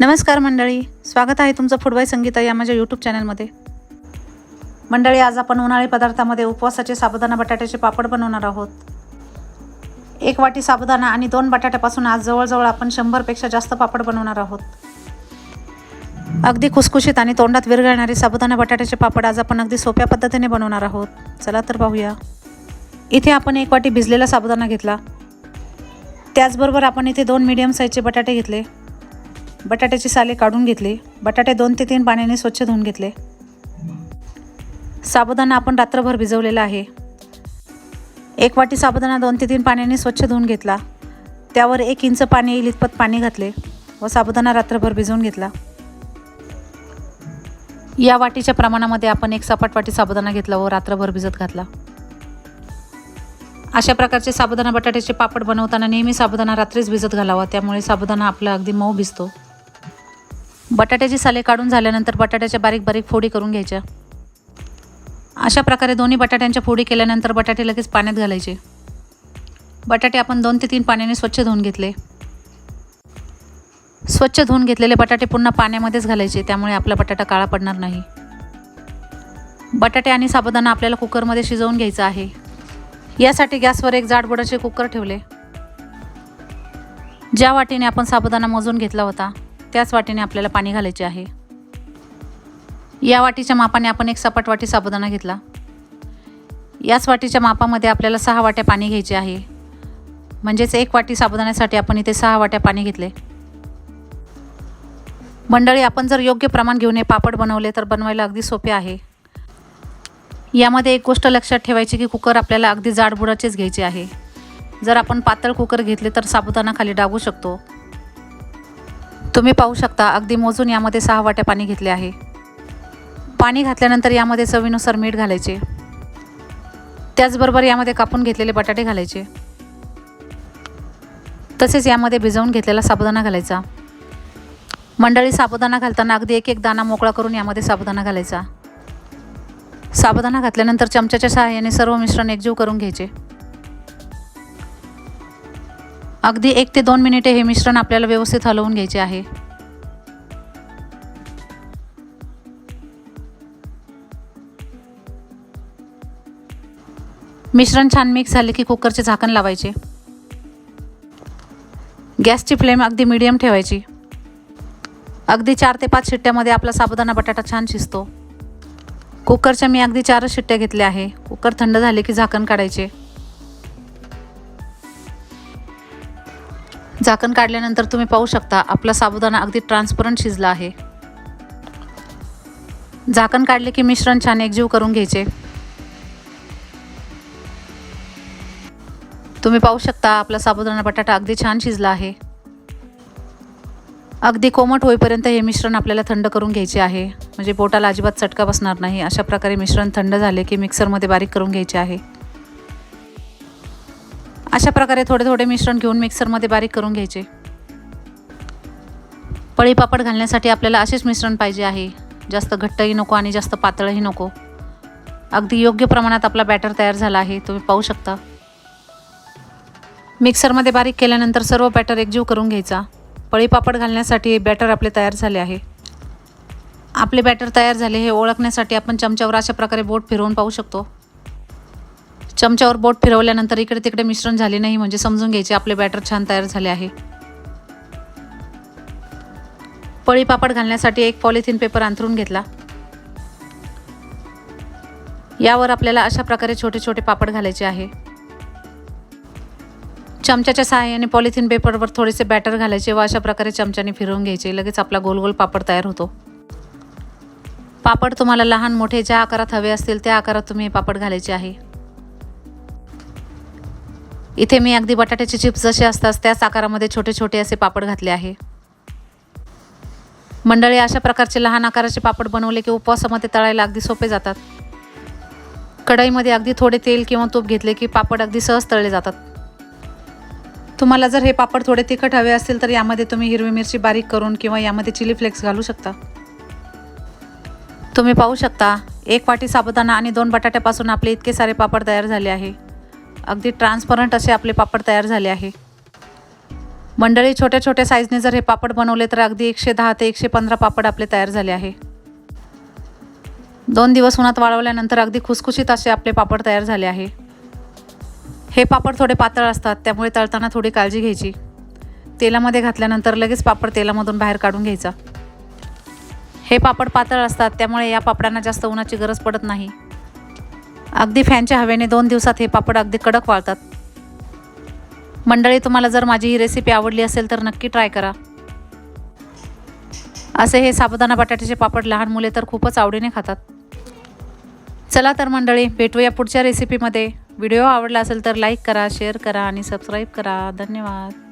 नमस्कार मंडळी स्वागत आहे तुमचं फुडबाई संगीता या माझ्या यूट्यूब चॅनलमध्ये मंडळी आज आपण उन्हाळी पदार्थामध्ये उपवासाचे साबुदाणा बटाट्याचे पापड बनवणार आहोत. एक वाटी साबुदाणा आणि दोन बटाट्यापासून आज जवळजवळ आपण शंभरपेक्षा जास्त पापड बनवणार आहोत. अगदी खुसखुशीत आणि तोंडात विरघळणारे साबुदाणा बटाट्याचे पापड आज आपण अगदी सोप्या पद्धतीने बनवणार आहोत. चला तर पाहूया. इथे आपण एक वाटी भिजलेला साबुदाणा घेतला. त्याचबरोबर आपण इथे दोन मीडियम साईजचे बटाटे घेतले. बटाट्याची साले काढून घेतली. बटाटे दोन ते तीन पाण्याने स्वच्छ धुवून घेतले. साबुदाणा आपण रात्रभर भिजवलेला आहे. एक वाटी साबुदाणा दोन ते तीन पाण्याने स्वच्छ धुवून घेतला. त्यावर एक इंच पाणी येईल इतपत पाणी घातले व साबुदाणा रात्रभर भिजवून घेतला. या वाटीच्या प्रमाणामध्ये आपण एक सपाट वाटी साबुदाणा घेतला व रात्रभर भिजत घातला. अशा प्रकारचे साबुदाणा बटाट्याचे पापड बनवताना नेहमी साबुदाणा रात्रीच भिजत घालावा. त्यामुळे साबुदाणा आपला अगदी मऊ भिजतो. बटाट्याची साले काढून झाल्यानंतर बटाट्याच्या बारीक बारीक फोडी करून घ्यायच्या. अशा प्रकारे दोन्ही बटाट्यांच्या फोडी केल्यानंतर बटाटे लगेच पाण्यात घालायचे. बटाटे आपण दोन ते तीन पाण्याने स्वच्छ धुवून घेतले. स्वच्छ धुवून घेतलेले बटाटे पुन्हा पाण्यामध्येच घालायचे त्यामुळे आपला बटाटा काळा पडणार नाही. बटाटे आणि साबुदाणा आपल्याला कुकरमध्ये शिजवून घ्यायचा आहे. यासाठी गॅसवर एक जाडबुडाचे कुकर ठेवले. ज्या वाटीने आपण साबुदाणा मोजून घेतला होता त्याच वाटीने आपल्याला पाणी घालायचे आहे. या वाटीच्या मापाने आपण एक सपाट वाटी साबुदाणा घेतला. याच वाटीच्या मापामध्ये आपल्याला सहा वाट्या पाणी घ्यायचे आहे. म्हणजेच एक वाटी साबुदाण्यासाठी आपण इथे सहा वाट्या पाणी घेतले. मंडळी आपण जर योग्य प्रमाण घेऊन हे पापड बनवले तर बनवायला अगदी सोपे आहे. यामध्ये एक गोष्ट लक्षात ठेवायची की कुकर आपल्याला अगदी जाडबुडाचेच घ्यायचे आहे. जर आपण पातळ कुकर घेतले तर साबुदाणा खाली डागू शकतो. तुम्ही पाहू शकता अगदी मोजून यामध्ये सहा वाट्या पाणी घेतले आहे. पाणी घातल्यानंतर यामध्ये चवीनुसार मीठ घालायचे. त्याचबरोबर यामध्ये कापून घेतलेले बटाटे घालायचे. तसेच यामध्ये भिजवून घेतलेला साबुदाणा घालायचा. मंडळी साबुदाणा घालताना अगदी एक एक दाणा मोकळा करून यामध्ये साबुदाणा घालायचा. साबुदाणा घातल्यानंतर चमच्याच्या सहाय्याने सर्व मिश्रण एकजीव करून घ्यायचे. अगदी एक ते दोन मिनिटे हे मिश्रण आपल्याला व्यवस्थित हलवून घ्यायचे आहे. मिश्रण छान मिक्स झाले की कुकरचे झाकण लावायचे. गॅसची फ्लेम अगदी मीडियम ठेवायची. अगदी चार ते पाच शिट्ट्यामध्ये आपला साबुदाणा बटाटा छान शिजतो. कुकरच्या मी अगदी चारच शिट्ट्या घेतल्या आहे. कुकर थंड झाले की झाकण काढायचे. झाकण काढल्यानंतर तुम्ही पाहू शकता आपला साबुदाणा अगदी ट्रान्सपरंट शिजला आहे. झाकण काढले की मिश्रण छान एकजीव करून घ्यायचे. तुम्ही पाहू शकता आपला साबुदाणा बटाटा अगदी छान शिजला आहे. अगदी कोमट होईपर्यंत हे मिश्रण आपल्याला थंड करून घ्यायचे आहे. म्हणजे पोटाला अजिबात चटका बसणार नाही. अशा प्रकारे मिश्रण थंड झाले की मिक्सरमध्ये बारीक करून घ्यायचे आहे. अशा प्रकारे थोडे थोडे मिश्रण घेऊन मिक्सरमध्ये बारीक करून घ्यायचे. पळी पापड घालण्यासाठी आपल्याला असेच मिश्रण पाहिजे आहे. जास्त घट्टही नको आणि जास्त पातळही नको. अगदी योग्य प्रमाणात आपला बॅटर तयार झाला आहे तुम्ही पाहू शकता. मिक्सरमध्ये बारीक केल्यानंतर सर्व बॅटर एकजीव करून घ्यायचा. पळी पापड घालण्यासाठी बॅटर आपले तयार झाले आहे. आपले बॅटर तयार झाले हे ओळखण्यासाठी आपण चमच्यावर अशा प्रकारे बोट फिरवून पाहू शकतो. चमच्यावर बोट फिरवल्यानंतर इकडे तिकडे मिश्रण झाले नाही म्हणजे समजून घ्यायचे आपले बॅटर छान तयार झाले आहे. पळी पापड घालण्यासाठी एक पॉलिथिन पेपर अंथरून घेतला. यावर आपल्याला अशा प्रकारे छोटे छोटे पापड घालायचे आहे. चमच्याच्या सहाय्याने पॉलिथिन पेपरवर थोडेसे बॅटर घालायचे व अशा प्रकारे चमच्याने फिरवून घ्यायचे. लगेच आपला गोल गोल पापड तयार होतो. पापड तुम्हाला लहान मोठे ज्या आकारात हवे असतील त्या आकारात तुम्ही हे पापड घालायचे आहे. इथे मी अगदी बटाट्याचे चिप्स जसे असतात त्याच आकारामध्ये छोटे छोटे असे पापड घातले आहे. मंडळी अशा प्रकारचे लहान आकाराचे पापड बनवले की उपवासामध्ये तळायला अगदी सोपे जातात. कढईमध्ये अगदी थोडे तेल किंवा तूप घेतले की पापड अगदी सहज तळले जातात. तुम्हाला जर हे पापड थोडे तिखट हवे असतील तर यामध्ये तुम्ही हिरवी मिरची बारीक करून किंवा यामध्ये चिली फ्लेक्स घालू शकता. तुम्ही पाहू शकता एक वाटी साबुदाणा आणि दोन बटाट्यापासून आपले इतके सारे पापड तयार झाले आहे. अगदी ट्रान्सपरंट असे आपले पापड तयार झाले आहे. मंडळी छोट्या छोट्या साईजने जर हे पापड बनवले तर अगदी एकशे दहा ते एकशे पंधरा पापड आपले तयार झाले आहे. दोन दिवस उन्हात वाळवल्यानंतर अगदी खुसखुशीत असे आपले पापड तयार झाले आहे. हे पापड थोडे पातळ असतात त्यामुळे तळताना थोडी काळजी घ्यायची. तेलामध्ये घातल्यानंतर लगेच पापड तेलामधून बाहेर काढून घ्यायचा. हे पापड पातळ असतात त्यामुळे या पापडांना जास्त उन्हाची गरज पडत नाही. अगदी फॅनच्या हवेने दोन दिवसात हे पापड अगदी कडक वाळतात. मंडळी तुम्हाला जर माझी ही रेसिपी आवडली असेल तर नक्की ट्राय करा. असे हे साबुदाणा बटाट्याचे पापड लहान मुले तर खूपच आवडीने खातात. चला तर मंडळी भेटूया पुढच्या रेसिपीमध्ये व्हिडिओ आवडला असेल तर लाईक करा शेअर करा आणि सबस्क्राईब करा. धन्यवाद.